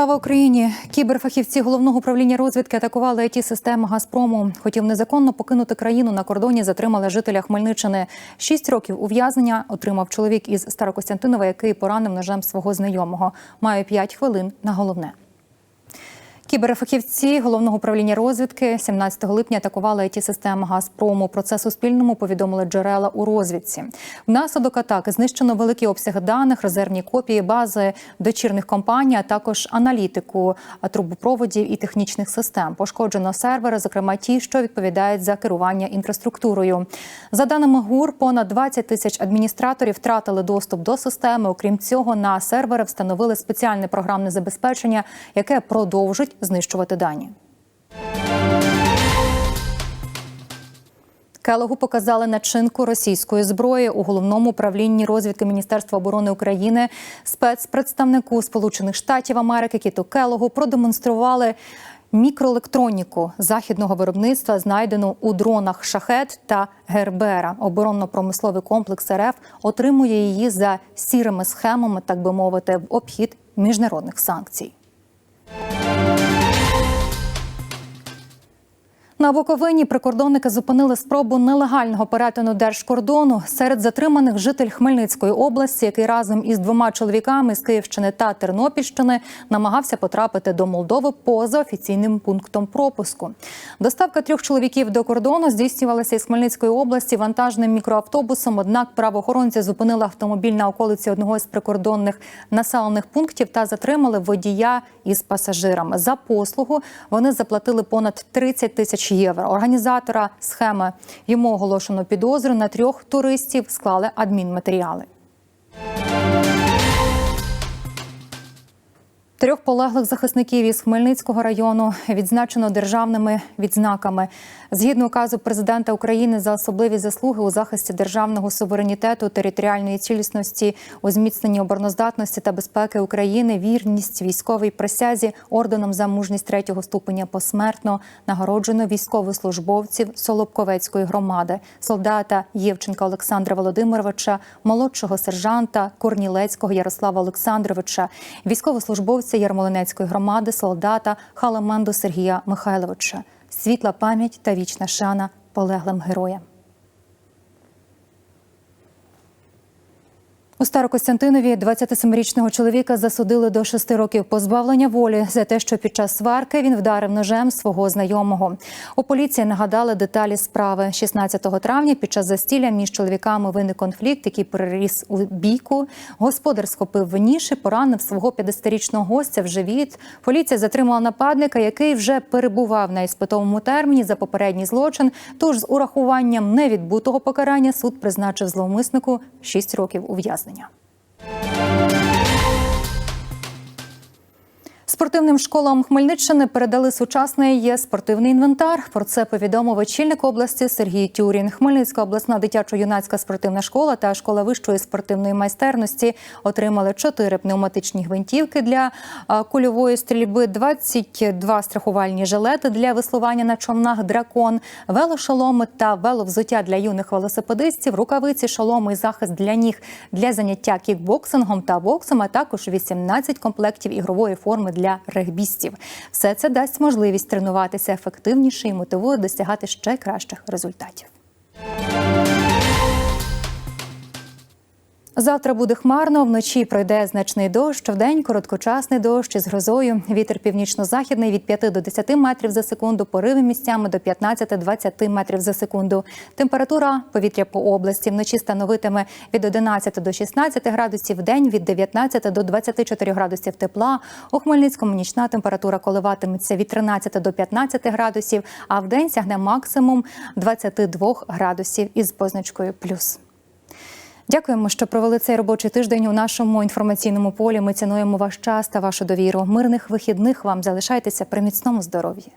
Слава Україні! Кіберфахівці головного управління розвідки атакували it системи Газпрому. Хотів незаконно покинути країну на кордоні. Затримали жителя Хмельниччини. Шість років ув'язнення отримав чоловік із Старокостянтинова, який поранив ножем свого знайомого. Маю п'ять хвилин на головне. Кіберфахівці головного управління розвідки 17 липня атакували it системи Газпрому. Про це Суспільному повідомили джерела у розвідці. Внаслідок атаки знищено великі обсяги даних, резервні копії бази дочірних компаній, а також аналітику трубопроводів і технічних систем. Пошкоджено сервери, зокрема ті, що відповідають за керування інфраструктурою. За даними ГУР, понад 20 тисяч адміністраторів втратили доступ до системи. Окрім цього, на сервери встановили спеціальне програмне забезпечення, яке продовжить знищувати дані. Келогу показали начинку російської зброї у головному управлінні розвідки Міністерства оборони України. Спецпредставнику Сполучених Штатів Америки Кіту Келогу продемонстрували мікроелектроніку західного виробництва, знайдену у дронах Шахет та Гербера. Оборонно-промисловий комплекс РФ отримує її за сірими схемами, так би мовити, в обхід міжнародних санкцій. На Буковині прикордонники зупинили спробу нелегального перетину держкордону серед затриманих житель Хмельницької області, який разом із двома чоловіками з Київщини та Тернопільщини намагався потрапити до Молдови поза офіційним пунктом пропуску. Доставка трьох чоловіків до кордону здійснювалася із Хмельницької області вантажним мікроавтобусом. Однак правоохоронці зупинили автомобіль на околиці одного із прикордонних населених пунктів та затримали водія із пасажирами. За послугу вони заплатили понад 30 тисяч євро. Організатора схеми йому оголошено підозру на трьох туристів склали адмінматеріали. Трьох полеглих захисників із Хмельницького району відзначено державними відзнаками. Згідно указу президента України за особливі заслуги у захисті державного суверенітету, територіальної цілісності, у зміцненні обороноздатності та безпеки України, вірність військовій присязі орденом за мужність третього ступеня посмертно нагороджено військовослужбовців Солобковецької громади, солдата Євченка Олександра Володимировича, молодшого сержанта Корнілецького Ярослава Олександровича, військовослужбовця Ярмолинецької громади, солдата Халаменду Сергія Михайловича. Світла пам'ять та вічна шана полеглим героям. У Старокостянтинові 27-річного чоловіка засудили до 6 років позбавлення волі за те, що під час сварки він вдарив ножем свого знайомого. У поліції нагадали деталі справи. 16 травня під час застілля між чоловіками виник конфлікт, який переріс у бійку. Господар схопив в ніші, поранив свого 50-річного гостя в живіт. Поліція затримала нападника, який вже перебував на іспитовому терміні за попередній злочин. Тож з урахуванням невідбутого покарання суд призначив зловмиснику 6 років ув'язнення. 있거든요. Спортивним школам Хмельниччини передали сучасний спортивний інвентар. Про це повідомив очільник області Сергій Тюрін. Хмельницька обласна дитячо-юнацька спортивна школа та школа вищої спортивної майстерності отримали чотири пневматичні гвинтівки для кульової стрільби, 22 страхувальні жилети для веслування на човнах дракон, велошоломи та веловзуття для юних велосипедистів, рукавиці, шоломи і захист для ніг для заняття кікбоксингом та боксом, а також 18 комплектів ігрової форми для регбістів. Все це дасть можливість тренуватися ефективніше і мотивує досягати ще кращих результатів. Завтра буде хмарно, вночі пройде значний дощ, вдень короткочасний дощ із грозою. Вітер північно-західний від 5 до 10 метрів за секунду, пориви місцями до 15-20 метрів за секунду. Температура повітря по області вночі становитиме від 11 до 16 градусів, в день від 19 до 24 градусів тепла. У Хмельницькому нічна температура коливатиметься від 13 до 15 градусів, а в день сягне максимум 22 градусів із позначкою плюс. Дякуємо, що провели цей робочий тиждень у нашому інформаційному полі. Ми цінуємо ваш час та вашу довіру. Мирних вихідних вам залишайтеся при міцному здоров'ї.